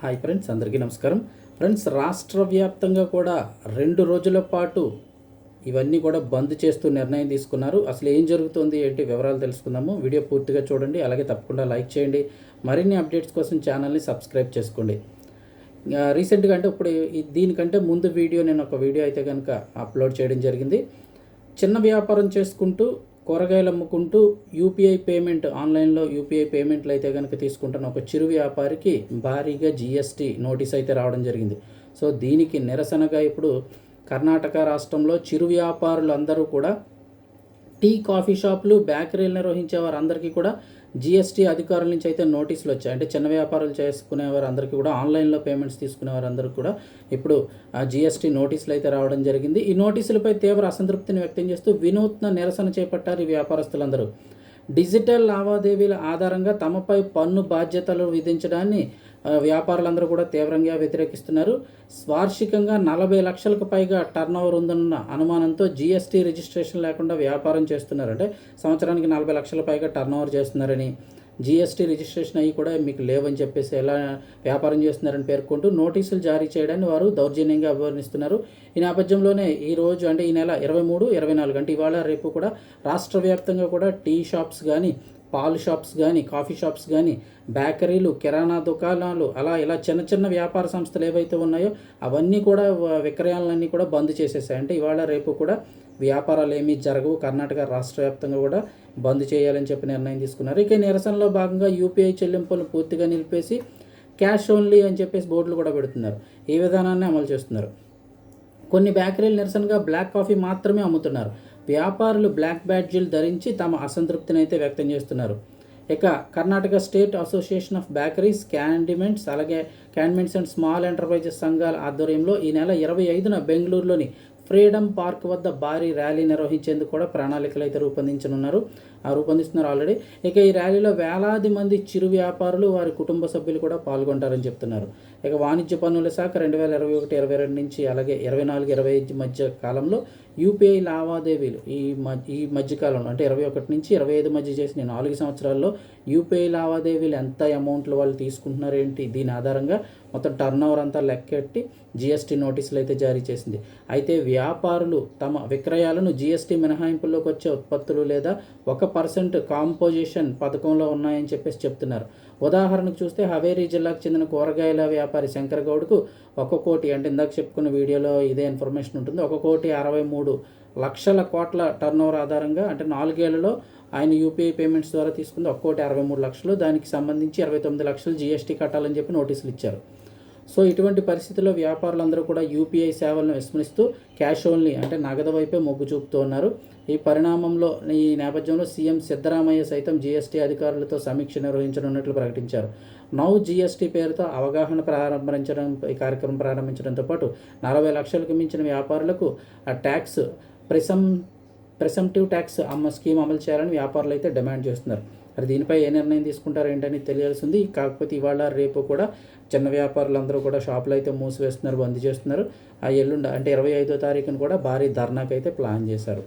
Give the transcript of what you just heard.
Hi friends అందరికీ నమస్కారం. Friends రాష్ట్ర వ్యాప్తంగా కూడా రెండు రోజుల పాటు ఇవన్నీ కూడా బంద్ చేస్తూ నిర్ణయం తీసుకున్నారు. అసలు ఏం జరుగుతుంది ఏంటి వివరాలు తెలుసుకుందాము. వీడియో పూర్తిగా చూడండి అలాగే తప్పకుండా లైక్ చేయండి. మరిన్ని అప్డేట్స్ కోసం ఛానల్ని సబ్స్క్రైబ్ చేసుకోండి. రీసెంట్గా అంటే ఇప్పుడు దీనికంటే ముందు వీడియో నేను ఒక వీడియో అయితే కనుక అప్లోడ్ చేయడం జరిగింది. చిన్న వ్యాపారం చేసుకుంటూ కూరగాయలు అమ్ముకుంటూ యూపీఐ పేమెంట్ ఆన్లైన్లో యూపీఐ పేమెంట్లు అయితే కనుక తీసుకుంటున్న ఒక చిరు వ్యాపారికి భారీగా జీఎస్టీ నోటీస్ అయితే రావడం జరిగింది. సో దీనికి నిరసనగా ఇప్పుడు కర్ణాటక రాష్ట్రంలో చిరు వ్యాపారులు అందరూ కూడా టీ కాఫీ షాపులు బేకరీలు నిర్వహించే వారందరికీ కూడా జిఎస్టీ అధికారుల నుంచి అయితే నోటీసులు వచ్చాయి. అంటే చిన్న వ్యాపారాలు చేసుకునే వారందరికీ కూడా ఆన్లైన్లో పేమెంట్స్ తీసుకునే వారందరికీ కూడా ఇప్పుడు జిఎస్టీ నోటీసులు అయితే రావడం జరిగింది. ఈ నోటీసులపై తీవ్ర అసంతృప్తిని వ్యక్తం చేస్తూ వినూత్న నిరసన చేపట్టారు ఈ వ్యాపారస్తులందరూ. డిజిటల్ లావాదేవీల ఆధారంగా తమపై పన్ను బాధ్యతలు విధించడాన్ని వ్యాపారులందరూ కూడా తీవ్రంగా వ్యతిరేకిస్తున్నారు. వార్షికంగా నలభై లక్షలకు పైగా టర్న్ ఓవర్ ఉందన్న అనుమానంతో జీఎస్టీ రిజిస్ట్రేషన్ లేకుండా వ్యాపారం చేస్తున్నారు. అంటే సంవత్సరానికి నలభై లక్షల పైగా టర్న్ ఓవర్ చేస్తున్నారని జీఎస్టీ రిజిస్ట్రేషన్ అయ్యి కూడా మీకు లేవని చెప్పేసి ఎలా వ్యాపారం చేస్తున్నారని పేర్కొంటూ నోటీసులు జారీ చేయడాన్ని వారు దౌర్జన్యంగా అభివర్ణిస్తున్నారు ఈ నేపథ్యంలోనే ఈ రోజు అంటే ఈ నెల ఇరవై మూడు ఇరవై నాలుగు అంటే ఇవాళ రేపు కూడా రాష్ట్ర వ్యాప్తంగా కూడా టీ షాప్స్ కానీ పాల్ షాప్స్ కానీ కాఫీ షాప్స్ కానీ బేకరీలు కిరాణా దుకాణాలు అలా ఇలా చిన్న చిన్న వ్యాపార సంస్థలు ఏవైతే ఉన్నాయో అవన్నీ కూడా విక్రయాలన్నీ కూడా బంద్ చేసేసాయి. అంటే ఇవాళ రేపు కూడా వ్యాపారాలు ఏమీ జరగవు. కర్ణాటక రాష్ట్ర వ్యాప్తంగా కూడా బంద్ చేయాలని చెప్పి నిర్ణయం తీసుకున్నారు. ఇక నిరసనలో భాగంగా యూపీఐ చెల్లింపులు పూర్తిగా నిలిపేసి క్యాష్ ఓన్లీ అని చెప్పేసి బోర్డులు కూడా పెడుతున్నారు. ఈ విధానాన్ని అమలు చేస్తున్నారు. కొన్ని బేకరీలు నిరసనగా బ్లాక్ కాఫీ మాత్రమే అమ్ముతున్నారు. వ్యాపారులు బ్లాక్ బ్యాడ్జీలు ధరించి తమ అసంతృప్తిని అయితే వ్యక్తం చేస్తున్నారు. ఇక Karnataka state association of bakeries condiments అలాగే క్యాండిమెంట్స్ అండ్ స్మాల్ ఎంటర్ప్రైజెస్ సంఘాల ఆధ్వర్యంలో ఈ నెల ఇరవై ఐదున బెంగళూరులోని ఫ్రీడమ్ పార్క్ వద్ద భారీ ర్యాలీ నిర్వహించేందుకు కూడా ప్రణాళికలు అయితే రూపొందించనున్నారు. ఆ రూపొందిస్తున్నారు ఆల్రెడీ ఇక ఈ ర్యాలీలో వేలాది మంది చిరు వ్యాపారులు వారి కుటుంబ సభ్యులు కూడా పాల్గొంటారని చెప్తున్నారు. ఇక వాణిజ్య పన్నుల శాఖ రెండు వేల ఇరవై ఒకటి ఇరవై రెండు నుంచి అలాగే ఇరవై నాలుగు ఇరవై ఐదు మధ్య కాలంలో యూపీఐ లావాదేవీలు ఈ మధ్య ఈ మధ్యకాలంలో అంటే ఇరవై ఒకటి నుంచి ఇరవై ఐదు మధ్య చేసిన నాలుగు సంవత్సరాల్లో యూపీఐ లావాదేవీలు ఎంత అమౌంట్లు వాళ్ళు తీసుకుంటున్నారు ఏంటి దీని ఆధారంగా మొత్తం టర్న్ ఓవర్ అంతా లెక్కెట్టి జిఎస్టీ నోటీసులు అయితే జారీ చేసింది. అయితే వ్యాపారులు తమ విక్రయాలను జీఎస్టీ మినహాయింపుల్లోకి వచ్చే ఉత్పత్తులు లేదా ఒక పర్సెంట్ కాంపోజిషన్ పథకంలో ఉన్నాయని చెప్పేసి చెప్తున్నారు. ఉదాహరణకు చూస్తే హవేరీ జిల్లాకు చెందిన కూరగాయల వ్యాపారి శంకర్ గౌడ్కు ఒక కోటి అంటే ఇందాక చెప్పుకున్న వీడియోలో ఇదే ఇన్ఫర్మేషన్ ఉంటుంది. ఒక కోటి అరవై మూడు లక్షల కోట్ల టర్న్ ఆధారంగా అంటే నాలుగేళ్ళలో ఆయన యూపీఐ పేమెంట్స్ ద్వారా తీసుకుంది ఒక కోటి అరవై మూడు లక్షలు. దానికి సంబంధించి ఇరవై తొమ్మిది లక్షలు జీఎస్టీ కట్టాలని చెప్పి నోటీసులు ఇచ్చారు. సో ఇటువంటి పరిస్థితుల్లో వ్యాపారులందరూ కూడా యూపీఐ సేవలను విస్మరిస్తూ క్యాష్ ఓన్లీ అంటే నగదు వైపే మొగ్గు చూపుతూ ఉన్నారు. ఈ పరిణామంలో ఈ నేపథ్యంలో సీఎం సిద్ధరామయ్య సైతం జీఎస్టీ అధికారులతో సమీక్ష నిర్వహించనున్నట్లు ప్రకటించారు. నౌ జీఎస్టీ పేరుతో అవగాహన ప్రారంభించడం ఈ కార్యక్రమం ప్రారంభించడంతో పాటు నలభై లక్షలకు మించిన వ్యాపారులకు ఆ ట్యాక్స్ ప్రిసం ప్రెసెంటివ్ ట్యాక్స్ అమ్మ స్కీమ్ అమలు చేయాలని వ్యాపారులు అయితే డిమాండ్ చేస్తున్నారు. మరి దీనిపై ఏ నిర్ణయం తీసుకుంటారు ఏంటని తెలియాల్సింది. కాకపోతే ఇవాళ రేపు కూడా చిన్న వ్యాపారులందరూ కూడా షాపులు అయితే మూసివేస్తున్నారు బంద్ చేస్తున్నారు. ఆ ఎల్లుండ అంటే ఇరవై ఐదో తారీఖున కూడా భారీ ధర్నాకైతే ప్లాన్ చేశారు.